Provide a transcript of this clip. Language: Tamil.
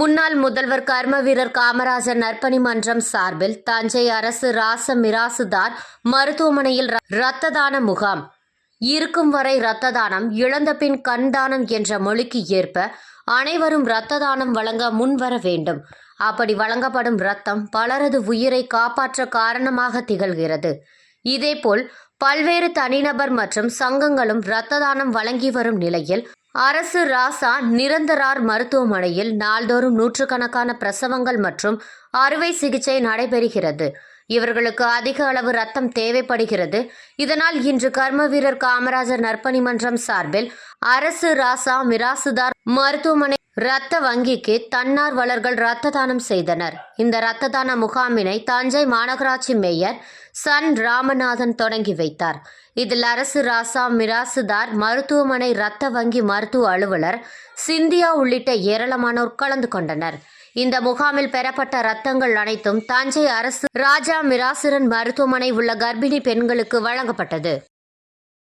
முன்னாள் முதல்வர் கர்ம வீரர் காமராஜர் நற்பணி மன்றம் சார்பில் தஞ்சை அரசு ராச மிராசுதார் மருத்துவமனையில் இரத்த தான முகாம். இருக்கும் வரை இரத்த தானம் இழந்த பின் கண் தானம் என்ற மொழிக்கு ஏற்ப அனைவரும் இரத்த தானம் வழங்க முன்வர வேண்டும். அப்படி வழங்கப்படும் இரத்தம் பலரது உயிரை காப்பாற்ற காரணமாக திகழ்கிறது. இதேபோல் பல்வேறு தனிநபர் மற்றும் சங்கங்களும் இரத்த தானம் வழங்கி வரும் நிலையில் அரசு ராசா நிரந்தரார் மருத்துவமனையில் நாள்தோறும் நூற்றுக்கணக்கான பிரசவங்கள் மற்றும் அறுவை சிகிச்சை நடைபெறுகிறது. இவர்களுக்கு அதிக அளவு ரத்தம் தேவைப்படுகிறது. இதனால் இன்று கர்ம வீரர் காமராஜர் நற்பணி மன்றம் சார்பில் அரசு ராசா மிராசுதார் மருத்துவமனை இரத்த வங்கிக்கு தன்னார்வலர்கள் இரத்த தானம் செய்தனர். இந்த இரத்த தான முகாமினை தஞ்சை மாநகராட்சி மேயர் சன் ராமநாதன் தொடங்கி வைத்தார். இதில் அரசு ராசா மிராசுதார் மருத்துவமனை இரத்த வங்கி மருத்துவ அலுவலர் சிந்தியா உள்ளிட்ட ஏராளமானோர் கலந்து கொண்டனர். இந்த முகாமில் பெறப்பட்ட ரத்தங்கள் அனைத்தும் தஞ்சை அரசு ராஜா மிராசுரன் மருத்துவமனை உள்ள கர்ப்பிணி பெண்களுக்கு வழங்கப்பட்டது.